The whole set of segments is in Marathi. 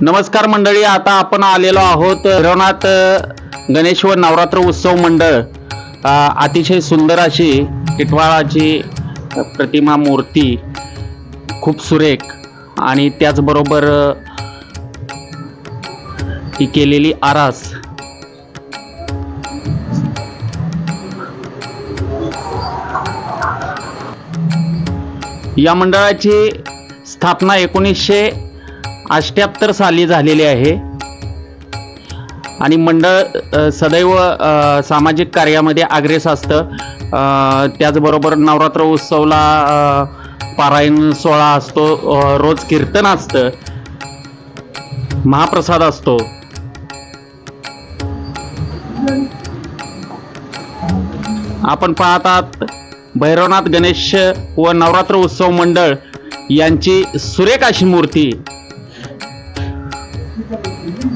नमस्कार मंडळी आता आपण आलेलो आहोत रवनाथ गणेश व नवरात्र उत्सव मंडळ. अतिशय सुंदर अशी टिटवाळाची प्रतिमा मूर्ती खूप सुरेख आणि त्याचबरोबर ही केलेली आरास. या मंडळाची स्थापना एकोणीसशे अष्ट्याहत्तर साली झालेली आहे. आणि मंडळ सदैव सामाजिक कार्यामध्ये आग्रेस असतं. त्याचबरोबर नवरात्र उत्सवला पारायण सोहळा असतो. रोज कीर्तन असतं. महाप्रसाद असतो. आपण पाहतात भैरवनाथ गणेश व नवरात्र उत्सव मंडळ यांची सुरेख अशी मूर्ती. coming to you.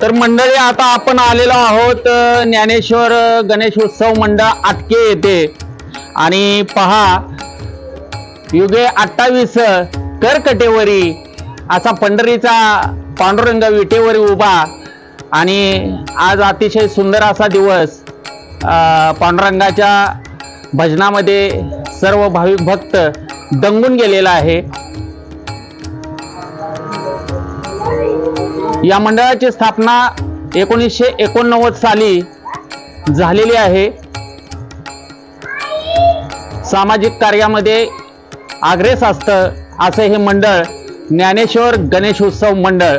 तर मंडळी आता आपण आलेलो आहोत ज्ञानेश्वर गणेश उत्सव मंडळ आटके येते आणि पहा युगे अठ्ठावीस करकटेवरी असा पंढरीचा पांडुरंग विटेवरी उभा आणि आज अतिशय सुंदर असा दिवस पांडुरंगाच्या भजनामध्ये सर्व भाविक भक्त दंगून गेलेला आहे. या मंडळाची स्थापना एकोणीसशे एकोणनव्वद साली झालेली आहे. सामाजिक कार्यामध्ये आग्रेस असतं असं हे मंडळ ज्ञानेश्वर गणेश उत्सव मंडळ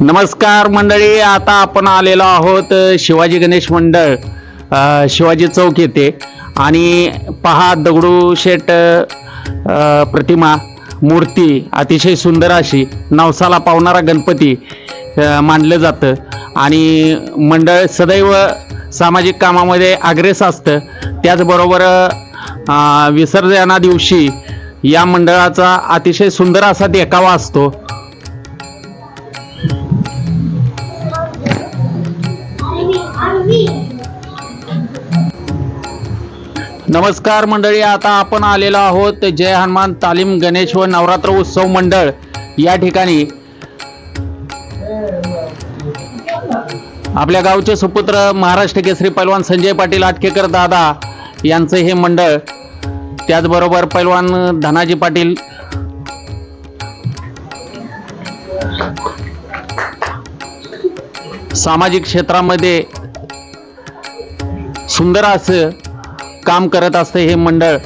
नमस्कार मंडळी आता आपण आलेलो आहोत शिवाजी गणेश मंडळ शिवाजी चौक येथे. आणि पहा दगडूशेठ प्रतिमा मूर्ती अतिशय सुंदर अशी नवसाला पावणारा गणपती मानलं जातं. आणि मंडळ सदैव सामाजिक कामामध्ये अग्रेस असतं. त्याचबरोबर विसर्जना दिवशी या मंडळाचा अतिशय सुंदर असा देखावा असतो. नमस्कार मंडळी आता आपण आलेलो आहोत जय हनुमान तालीम गणेश व नवरात्र उत्सव मंडळ या ठिकाणी. आपल्या गावचे सुपुत्र महाराष्ट्र केसरी पैलवान संजय पाटील आटकेकर दादा यांचं हे मंडळ त्याचबरोबर पैलवान धनाजी पाटील. सामाजिक क्षेत्रामध्ये सुंदर असं काम करत असतं हे मंडळ.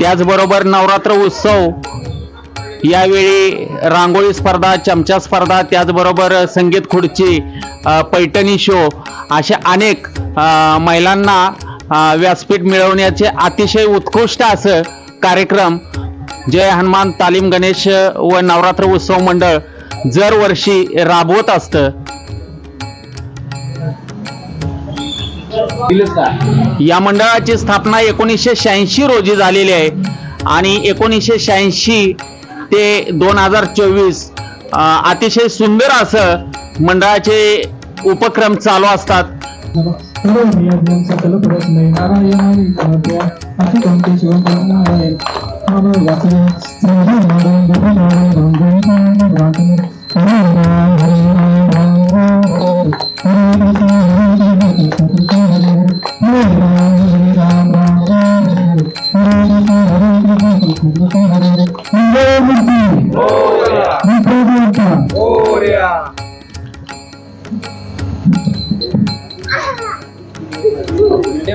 त्याचबरोबर नवरात्र उत्सव यावेळी रांगोळी स्पर्धा चमचा स्पर्धा त्याचबरोबर संगीत खुर्ची पैठणी शो अशा अनेक महिलांना व्यासपीठ मिळवण्याचे अतिशय उत्कृष्ट असं कार्यक्रम जय हनुमान तालीम गणेश व नवरात्र उत्सव मंडळ दरवर्षी राबवत असतं. या मंडळाची स्थापना एकोणीसशे शहाऐंशी रोजी झालेली आहे आणि एकोणीसशे शहाऐंशी ते दोन हजार चोवीस अतिशय सुंदर असं मंडळाचे उपक्रम चालू असतात.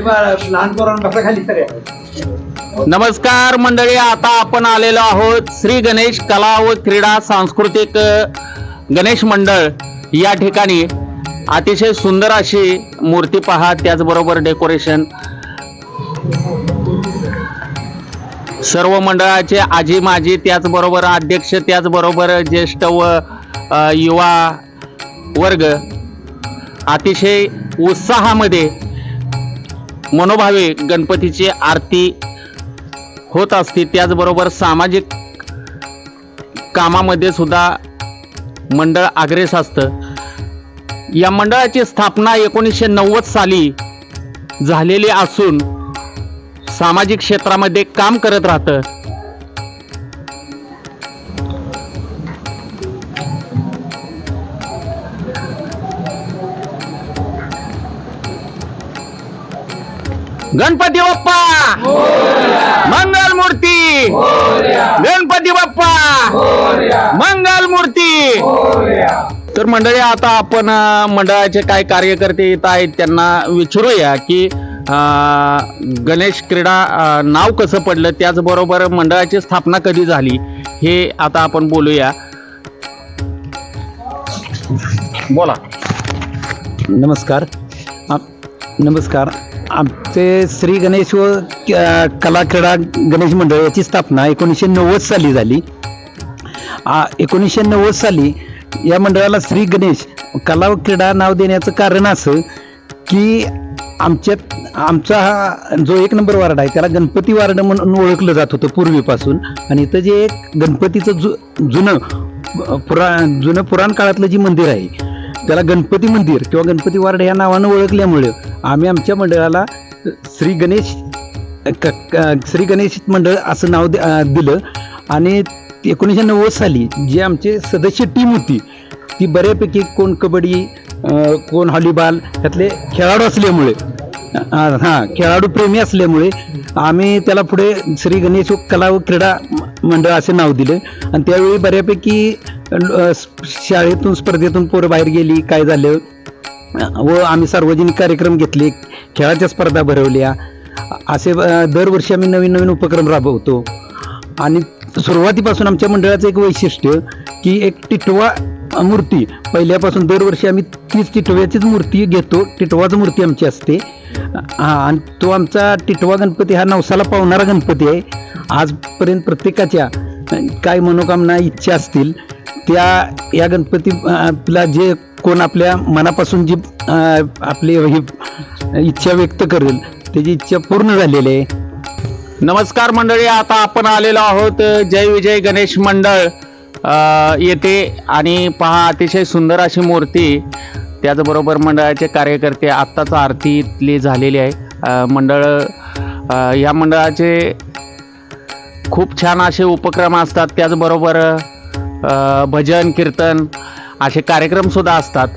लहान पोरांना बसा खाली सगळ्या नमस्कार मंडळी आता आपण आलेलो आहोत श्री गणेश कला व क्रीडा सांस्कृतिक गणेश मंडळ या ठिकाणी. अतिशय सुंदर अशी मूर्ती पहा त्याचबरोबर डेकोरेशन. सर्व मंडळाचे आजी माजी त्याचबरोबर अध्यक्ष त्याचबरोबर ज्येष्ठ व युवा वर्ग अतिशय उत्साहामध्ये मनोभावे गणपतीची आरती होत असते. त्याचबरोबर सामाजिक कामामध्ये सुद्धा मंडळ आग्रेस असतं. या मंडळाची स्थापना एकोणीसशे नव्वद साली झालेली असून सामाजिक क्षेत्रामध्ये काम करत राहतं. गणपती बाप्पा! मंगल मूर्ती गणपती बाप्पा! मंगल मूर्ती तर मंडळी आता आपण मंडळाचे काय कार्यकर्ते येत आहेत त्यांना विचारूया की गणेश क्रीडा नाव कसं पडलं त्याचबरोबर मंडळाची स्थापना कधी झाली हे आता आपण बोलूया. बोला. नमस्कार. नमस्कार. आमचे श्री गणेश व कला क्रीडा गणेश मंडळ याची स्थापना एकोणीसशे नव्वद साली झाली. आ- एकोणीसशे नव्वद साली या मंडळाला श्री गणेश कला व क्रीडा नाव देण्याचं कारण असं की आमच्यात आमचा हा जो एक नंबर वार्ड आहे त्याला गणपती वार्ड म्हणून ओळखलं जात होतं पूर्वीपासून. आणि इथं जे एक गणपतीचं जु जुनं पुरा जुनं पुराण काळातलं जे मंदिर आहे त्याला गणपती मंदिर किंवा गणपती वार्ड या नावानं ओळखल्यामुळे आम्ही आमच्या मंडळाला श्री गणेश क- श्री गणेश मंडळ असं नाव दिलं. आणि एकोणीसशे नव्वद साली जी आमचे सदस्य टीम होती ती बऱ्यापैकी कोण कबड्डी कोण हॉलीबॉल ह्यातले खेळाडू असल्यामुळे हां खेळाडू प्रेमी असल्यामुळे आम्ही त्याला पुढे श्री गणेश कला व क्रीडा मंडळ असे नाव दिले. आणि त्यावेळी बऱ्यापैकी शाळेतून स्पर्धेतून पोरं बाहेर गेली काय झालं? व आम्ही सार्वजनिक कार्यक्रम घेतले खेळाच्या स्पर्धा भरवल्या. असे दरवर्षी आम्ही नवीन नवीन उपक्रम राबवतो. आणि सुरुवातीपासून आमच्या मंडळाचं एक वैशिष्ट्य की एक टिटवा मूर्ती. पहिल्यापासून दरवर्षी आम्ही तीच टिटव्याचीच मूर्ती घेतो. टिटवाच मूर्ती आमची असते. हां आणि तो आमचा टिटवा गणपती हा नवसाला पावणारा गणपती आहे. आजपर्यंत प्रत्येकाच्या काय मनोकामना इच्छा असतील त्या या गणपती आपला जे कोण आपल्या मनापासून जी आपली ही इच्छा व्यक्त करेल त्याची इच्छा पूर्ण झालेली आहे. नमस्कार मंडळी आता आपण आलेलो आहोत जय विजय गणेश मंडळ येते आणि पहा अतिशय सुंदर अशी मूर्ती त्याचबरोबर मंडळाचे कार्यकर्ते आत्ताच आरतीतली झालेली आहे. मंडळ या मंडळाचे खूप छान असे उपक्रम असतात त्याचबरोबर भजन कीर्तन असे कार्यक्रम सुद्धा असतात.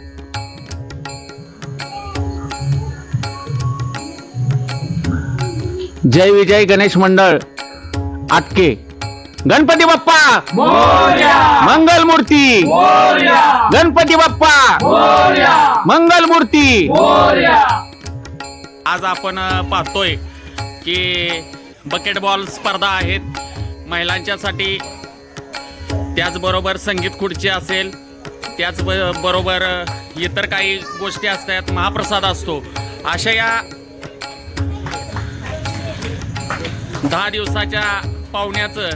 जय विजय गणेश मंडळ आटके. गणपती बाप्पा! मंगल मूर्ती गणपती बाप्पा! मंगल मूर्ती आज आपण पाहतोय की बकेटबॉल स्पर्धा आहेत. महिलांच्यासाठी त्याचबरोबर संगीत खुर्ची असेल त्याच बरोबर इतर काही गोष्टी असतात महाप्रसाद असतो. अशा या दहा दिवसाच्या पाहुण्याचं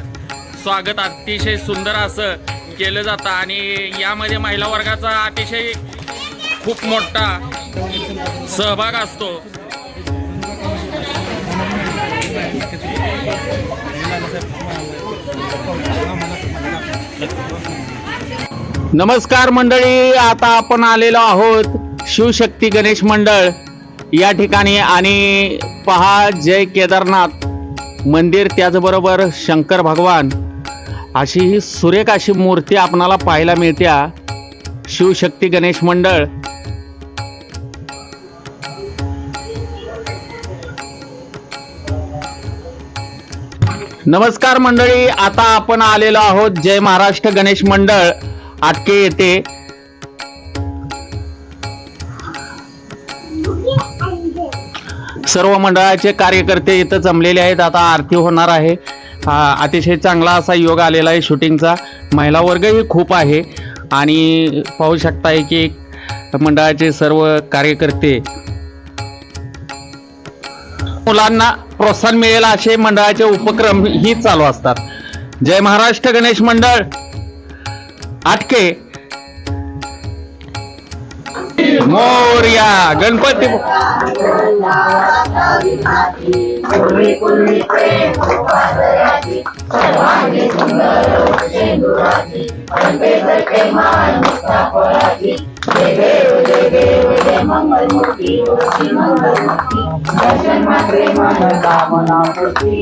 स्वागत अतिशय सुंदर असं केलं जातं आणि यामध्ये महिला वर्गाचा अतिशय खूप मोठा सहभाग असतो. नमस्कार मंडळी आता आपण आलेलो आहोत शिवशक्ती गणेश मंडळ. या ठिकाणी आणि पहा जय केदारनाथ मंदिर त्याचबरोबर शंकर भगवान. अशी ही सुरेख अशी मूर्ती आपणाला पाहायला मिळत्या शिवशक्ती गणेश मंडळ. नमस्कार मंडळी आता आपण आलेलो आहोत जय महाराष्ट्र गणेश मंडळ आटके येथे. सर्व मंडळाचे कार्यकर्ते इथं जमलेले आहेत आता आरती होणार आहे. अतिशय चांगला असा योग आलेला आहे शूटिंगचा. महिला वर्गही खूप आहे. आणि पाहू शकताय की मंडळाचे सर्व कार्यकर्ते मुलांना प्रोत्साहन मिळेल असे मंडळाचे उपक्रम ही चालू असतात. जय महाराष्ट्र गणेश मंडळ. आटके. मोर्या गणपती मंगलमूर्ती मंगलमूर्ती दर्शन मात्रे मन कामना पृथ्वी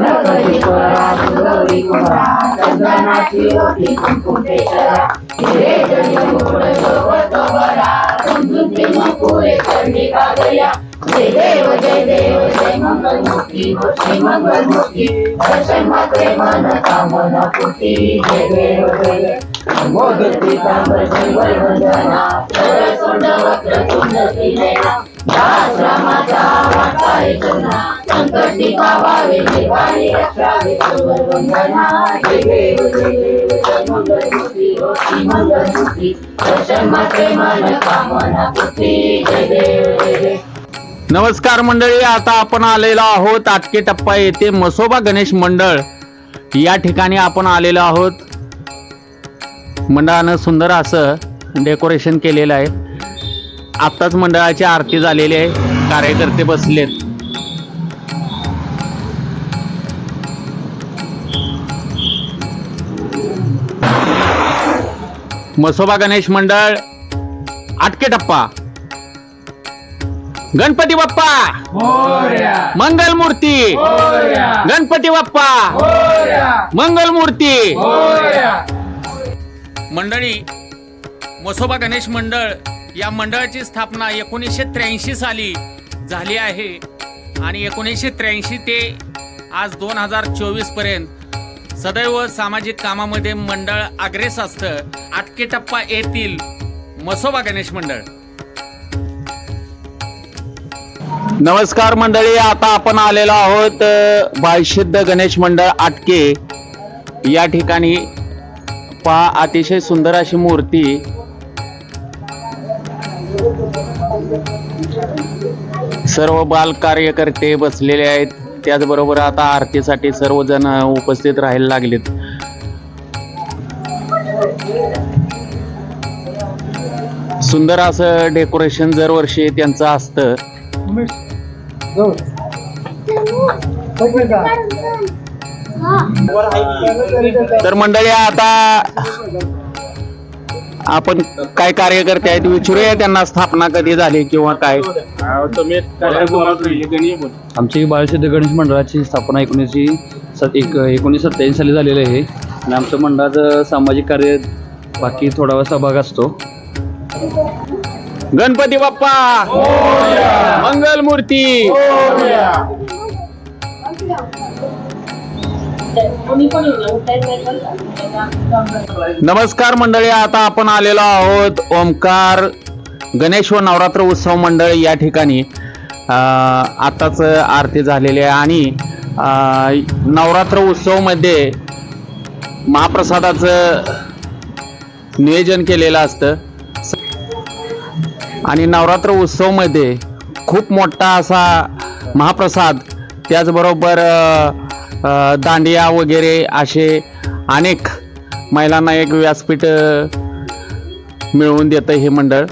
नगरीश्वरा गौरी कुमारा चंदनाची ओटी कुंकुटेश्वरा हिरे जय गोड सोबत बरा समजून प्रेम पुरे चंडिका गया जय देव जय देव जय मंगलमूर्ती जय मंगलमूर्ती जय माते मन कामना पुटी जय देव जय मोदती कांबर जय वंदना सरसुंड वक्र सुंद त्रिनेना दास रामाचा वाटा ऐकना संकटी पावावे निवारी अकरावे सुंदर वंदना जय देव जय जय मंगलमूर्ती जय मंगलमूर्ती जय माते मन कामना पुटी जय देव जय नमस्कार मंडळी आता आपण आलेलो आहोत आटके टप्पा येथे मसोबा गणेश मंडळ. या ठिकाणी आपण आलेलो आहोत. मंडळानं सुंदर असं डेकोरेशन केलेलं आहे. आत्ताच मंडळाची आरती झालेली आहे. कार्यकर्ते बसलेत. मसोबा गणेश मंडळ आटके टप्पा. गणपती बाप्पा. मंगल मूर्ती गणपती बाप्पा. मंगल मूर्ती मंडळी मसोबा गणेश मंडळ या मंडळाची स्थापना एकोणीसशे त्र्याऐंशी साली झाली आहे. आणि एकोणीसशे त्र्याऐंशी ते आज दोन हजार चोवीसपर्यंत सदैव सामाजिक कामामध्ये मंडळ अग्रेस असतं. आटकेटप्पा येथील मसोबा गणेश मंडळ. नमस्कार मंडळी आता आपण आलेलो आहोत बायशुद्ध गणेश मंडळ आटके. या ठिकाणी पहा अतिशय सुंदर अशी मूर्ती. सर्व बाल कार्यकर्ते बसलेले आहेत. त्याचबरोबर आता आरतीसाठी सर्वजण उपस्थित राहायला लागलेत. सुंदर असं डेकोरेशन दरवर्षी त्यांचं असतं. तर मंडळी आता आपण काय कार्यकर्ते आहेत विचारूया त्यांना स्थापना कधी झाली किंवा काय? आमची बाळसिद्ध गणेश मंडळाची स्थापना एकोणीसशे सत एक एकोणीसशे सत्त्याऐंशी साली झालेली आहे. आणि आमचं मंडळाचं सामाजिक कार्य बाकी थोडा सहभाग असतो. गणपती बाप्पा. मंगल मूर्ती. नमस्कार मंडळी आता आपण आलेलो आहोत ओमकार गणेश व नवरात्र उत्सव मंडळ या ठिकाणी. आताच आरती झालेली आहे आणि नवरात्र उत्सवमध्ये महाप्रसादाचं नियोजन केलेलं असतं. आणि नवरात्र उत्सवमध्ये खूप मोठा असा महाप्रसाद त्याचबरोबर दांडिया वगैरे असे अनेक महिलांना एक व्यासपीठ मिळवून देतं हे मंडळ.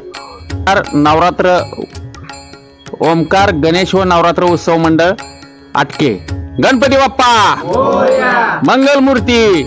तर नवरात्र ओमकार गणेश व नवरात्र उत्सव मंडळ आटके. गणपती बाप्पा! मंगलमूर्ती!